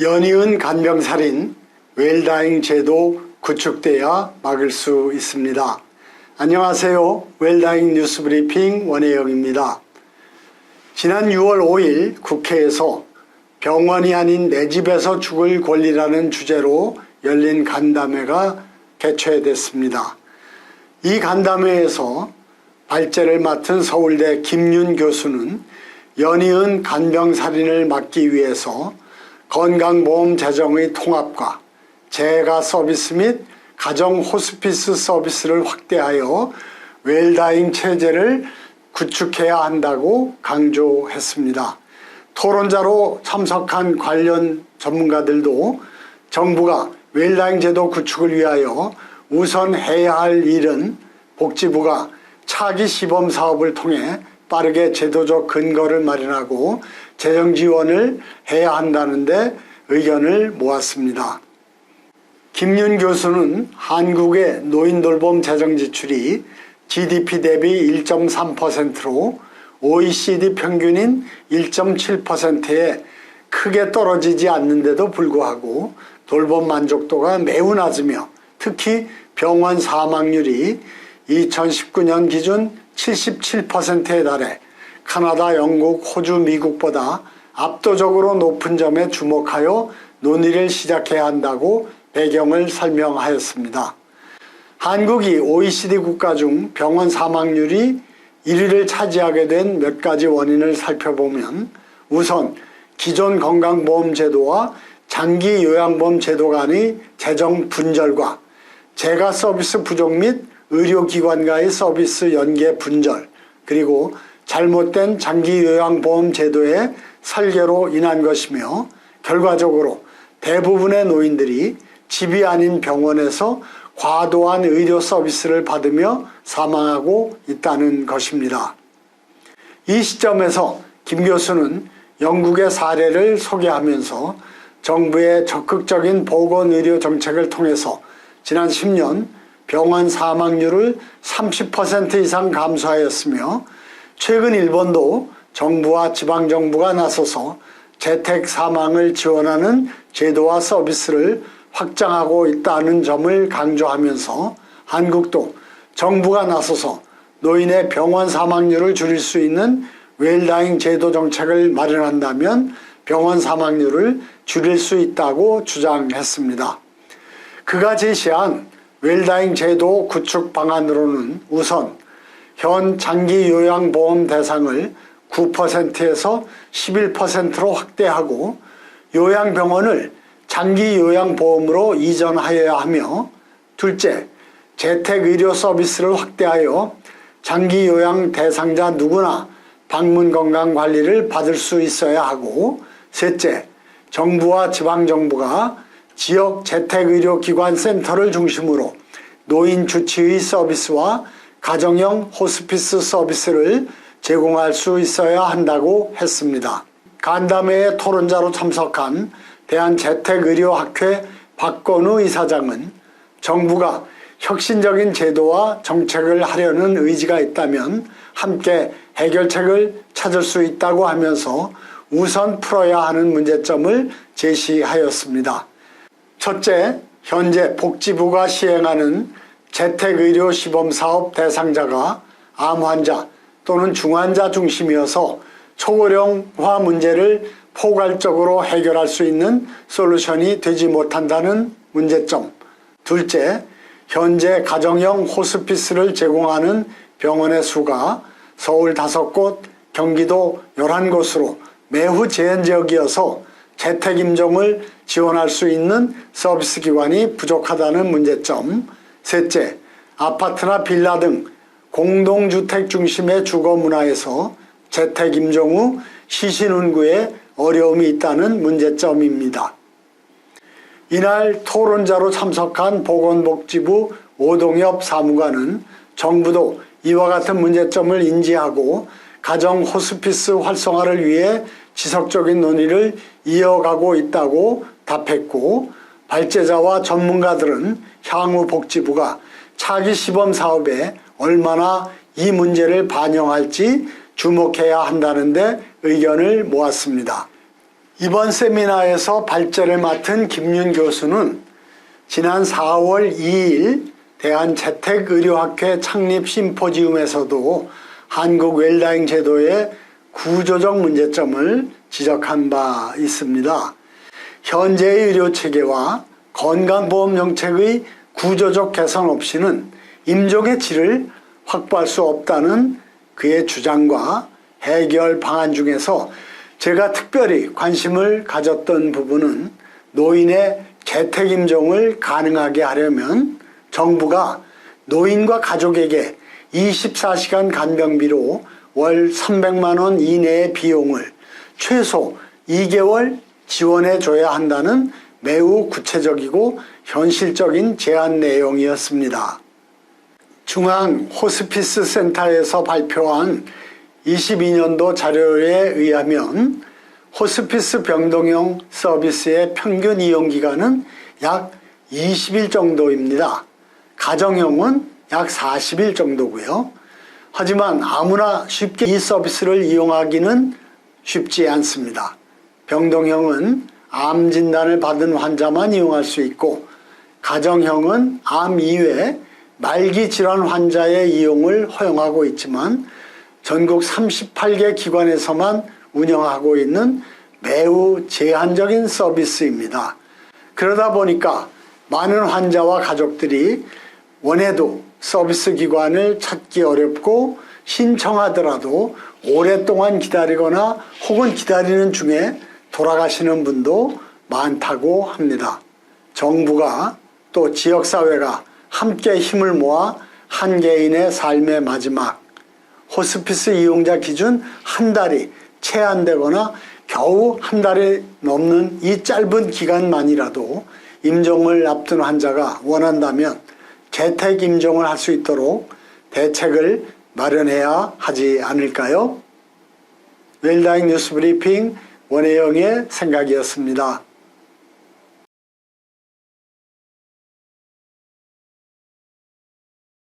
연이은 간병살인 웰다잉 제도 구축돼야 막을 수 있습니다. 안녕하세요. 웰다잉 뉴스 브리핑 원혜영입니다. 지난 6월 5일 국회에서 병원이 아닌 내 집에서 죽을 권리라는 주제로 열린 간담회가 개최됐습니다. 이 간담회에서 발제를 맡은 서울대 김윤 교수는 연이은 간병살인을 막기 위해서 건강보험 재정의 통합과 재가 서비스 및 가정 호스피스 서비스를 확대하여 웰다잉 체제를 구축해야 한다고 강조했습니다. 토론자로 참석한 관련 전문가들도 정부가 웰다잉 제도 구축을 위하여 우선 해야 할 일은 복지부가 차기 시범 사업을 통해 빠르게 제도적 근거를 마련하고 재정 지원을 해야 한다는데 의견을 모았습니다. 김윤 교수는 한국의 노인 돌봄 재정 지출이 GDP 대비 1.3%로 OECD 평균인 1.7%에 크게 떨어지지 않는데도 불구하고 돌봄 만족도가 매우 낮으며 특히 병원 사망률이 2019년 기준 77%에 달해 카나다, 영국, 호주, 미국보다 압도적으로 높은 점에 주목하여 논의를 시작해야 한다고 배경을 설명하였습니다. 한국이 OECD 국가 중 병원 사망률이 1위를 차지하게 된 몇 가지 원인을 살펴보면 우선 기존 건강보험 제도와 장기 요양보험 제도 간의 재정 분절과 재가 서비스 부족 및 의료기관과의 서비스 연계 분절 그리고 잘못된 장기 요양보험 제도의 설계로 인한 것이며 결과적으로 대부분의 노인들이 집이 아닌 병원에서 과도한 의료 서비스를 받으며 사망하고 있다는 것입니다. 이 시점에서 김 교수는 영국의 사례를 소개하면서 정부의 적극적인 보건의료 정책을 통해서 지난 10년 병원 사망률을 30% 이상 감소하였으며 최근 일본도 정부와 지방정부가 나서서 재택 사망을 지원하는 제도와 서비스를 확장하고 있다는 점을 강조하면서 한국도 정부가 나서서 노인의 병원 사망률을 줄일 수 있는 웰다잉 제도 정책을 마련한다면 병원 사망률을 줄일 수 있다고 주장했습니다. 그가 제시한 웰다잉 제도 구축 방안으로는 우선 현 장기 요양보험 대상을 9%에서 11%로 확대하고 요양병원을 장기 요양보험으로 이전하여야 하며 둘째, 재택의료 서비스를 확대하여 장기 요양 대상자 누구나 방문 건강 관리를 받을 수 있어야 하고 셋째, 정부와 지방정부가 지역 재택의료기관 센터를 중심으로 노인 주치의 서비스와 가정형 호스피스 서비스를 제공할 수 있어야 한다고 했습니다. 간담회에 토론자로 참석한 대한재택의료학회 박건우 이사장은 정부가 혁신적인 제도와 정책을 하려는 의지가 있다면 함께 해결책을 찾을 수 있다고 하면서 우선 풀어야 하는 문제점을 제시하였습니다. 첫째, 현재 복지부가 시행하는 재택의료 시범사업 대상자가 암 환자 또는 중환자 중심이어서 초고령화 문제를 포괄적으로 해결할 수 있는 솔루션이 되지 못한다는 문제점. 둘째, 현재 가정형 호스피스를 제공하는 병원의 수가 서울 5곳, 경기도 11곳으로 매우 제한 지역이어서 재택 임종을 지원할 수 있는 서비스 기관이 부족하다는 문제점. 셋째, 아파트나 빌라 등 공동주택 중심의 주거 문화에서 재택 임종 후 시신운구에 어려움이 있다는 문제점입니다. 이날 토론자로 참석한 보건복지부 오동엽 사무관은 정부도 이와 같은 문제점을 인지하고 가정 호스피스 활성화를 위해 지속적인 논의를 이어가고 있다고 답했고 발제자와 전문가들은 향후 복지부가 차기 시범 사업에 얼마나 이 문제를 반영할지 주목해야 한다는데 의견을 모았습니다. 이번 세미나에서 발제를 맡은 김윤 교수는 지난 4월 2일 대한재택의료학회 창립 심포지움에서도 한국 웰다잉 제도의 구조적 문제점을 지적한 바 있습니다. 현재의 의료 체계와 건강보험 정책의 구조적 개선 없이는 임종의 질을 확보할 수 없다는 그의 주장과 해결 방안 중에서 제가 특별히 관심을 가졌던 부분은 노인의 재택임종을 가능하게 하려면 정부가 노인과 가족에게 24시간 간병비로 월 300만 원 이내의 비용을 최소 2개월 지원해 줘야 한다는 매우 구체적이고 현실적인 제안 내용이었습니다. 중앙 호스피스 센터에서 발표한 22년도 자료에 의하면 호스피스 병동형 서비스의 평균 이용 기간은 약 20일 정도입니다. 가정형은 약 40일 정도고요. 하지만 아무나 쉽게 이 서비스를 이용하기는 쉽지 않습니다. 병동형은 암 진단을 받은 환자만 이용할 수 있고 가정형은 암 이외 말기 질환 환자의 이용을 허용하고 있지만 전국 38개 기관에서만 운영하고 있는 매우 제한적인 서비스입니다. 그러다 보니까 많은 환자와 가족들이 원해도 서비스 기관을 찾기 어렵고 신청하더라도 오랫동안 기다리거나 혹은 기다리는 중에 돌아가시는 분도 많다고 합니다. 정부가 또 지역사회가 함께 힘을 모아 한 개인의 삶의 마지막 호스피스 이용자 기준 한 달이 체한되거나 겨우 한 달이 넘는 이 짧은 기간만이라도 임종을 앞둔 환자가 원한다면 재택 임종을 할 수 있도록 대책을 마련해야 하지 않을까요? 웰다잉 뉴스 브리핑 원혜영의 생각이었습니다.